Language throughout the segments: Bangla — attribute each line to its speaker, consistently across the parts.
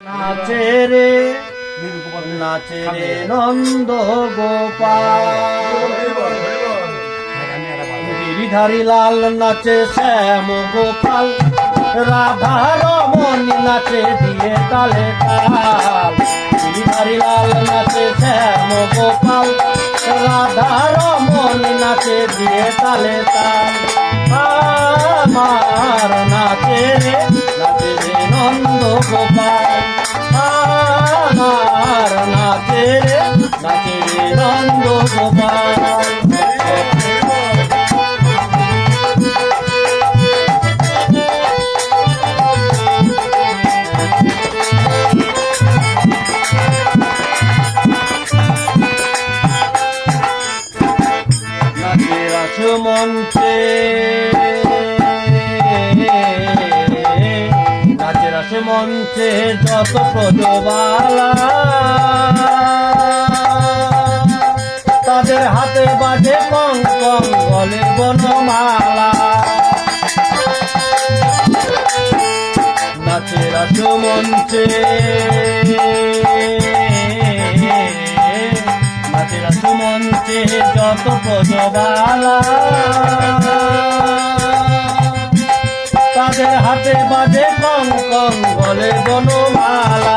Speaker 1: নাচে রে নাচে রে নন্দ গোপাল। গিরিধারী লাল নাচে শ্যাম গোপাল। রাধা রমণী নাচে দিয়ে তালে তাল। গিরিধারী লাল নাচে শ্যাম গোপাল। রাধা রমণী নাচে দিয়ে তালে তাল। আমার নাচে রে গোপাল নাচে রাস মঞ্চে নাচে রাস যত প্রজবালা মঞ্চে নাচে সুমন্তে যত প্রজবালা তাদের হাতে বাজে কং কং গলে বনমালা।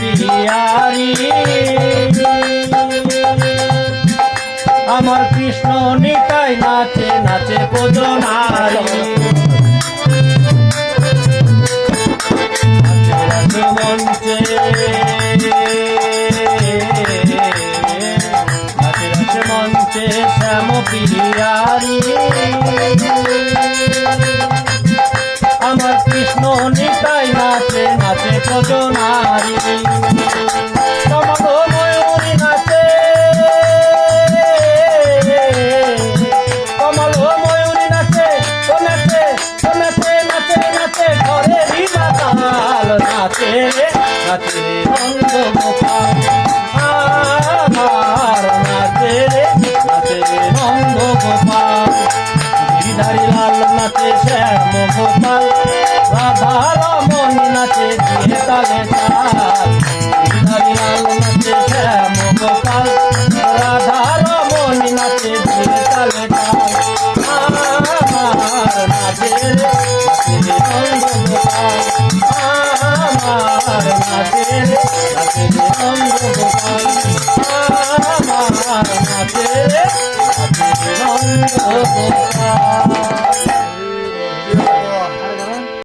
Speaker 1: পিয়ারি। আমার কৃষ্ণ নিতাই নাচে নাচে কোজনারি নাচে শ্যাম গোপাল রাধা রমণী নাচে দিয়ে তালে তাল লাল নাচে শ্যাম গোপাল রাধা তালে আমার নাচে নাচে নন্দ গোপাল আমার নাচে নাচে